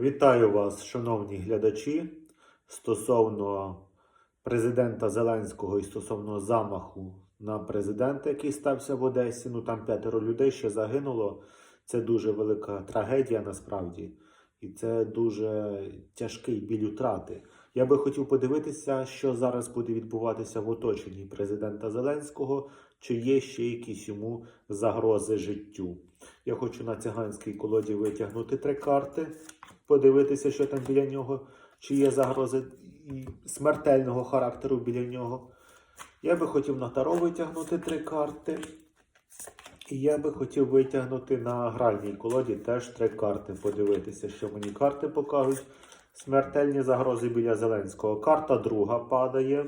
Вітаю вас, шановні глядачі. Стосовно президента Зеленського і стосовно замаху на президента, який стався в Одесі. Ну там п'ятеро людей ще загинуло. Це дуже велика трагедія насправді. І це дуже тяжкий біль утрати. Я би хотів подивитися, що зараз буде відбуватися в оточенні президента Зеленського, чи є ще якісь йому загрози життю. Я хочу на циганській колоді витягнути три карти, подивитися, що там біля нього, чи є загрози смертельного характеру біля нього. Я би хотів на таро витягнути три карти. І я би хотів витягнути на гральній колоді теж три карти, подивитися, що мені карти покажуть. Смертельні загрози біля Зеленського. Карта друга падає.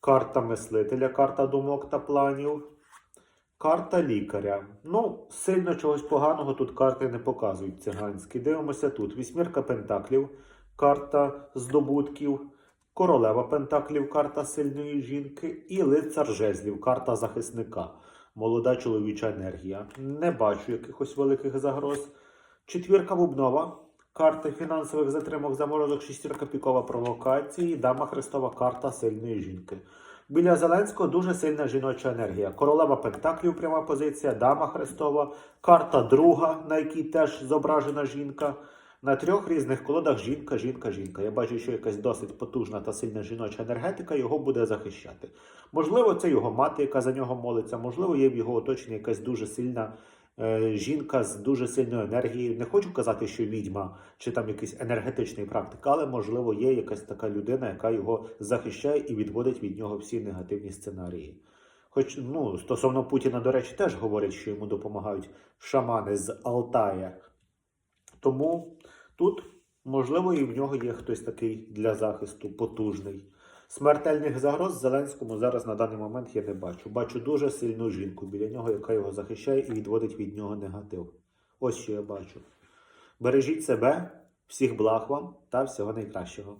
Карта мислителя, карта думок та планів. Карта лікаря. Ну, сильно чогось поганого тут карти не показують циганські. Дивимося тут. Вісьмірка пентаклів, карта здобутків, королева пентаклів, карта сильної жінки, і лицар жезлів, карта захисника. Молода чоловіча енергія. Не бачу якихось великих загроз. Четвірка бубнова. Карти фінансових затримок заморозок, шістірка пікова провокації, дама Христова карта сильної жінки. Біля Зеленського дуже сильна жіноча енергія. Королева Пентаклів, пряма позиція, дама Христова, карта друга, на якій теж зображена жінка. На трьох різних колодах жінка, жінка, жінка. Я бачу, що якась досить потужна та сильна жіноча енергетика його буде захищати. Можливо, це його мати, яка за нього молиться, можливо, є в його оточенні якась дуже сильна жінка з дуже сильною енергією. Не хочу казати, що відьма чи там якийсь енергетичний практик, але можливо є якась така людина, яка його захищає і відводить від нього всі негативні сценарії. Хоч ну, стосовно Путіна, до речі, теж говорять, що йому допомагають шамани з Алтая. Тому тут, можливо, і в нього є хтось такий для захисту потужний. Смертельних загроз Зеленському зараз на даний момент я не бачу. Бачу дуже сильну жінку біля нього, яка його захищає і відводить від нього негатив. Ось що я бачу. Бережіть себе, всіх благ вам та всього найкращого.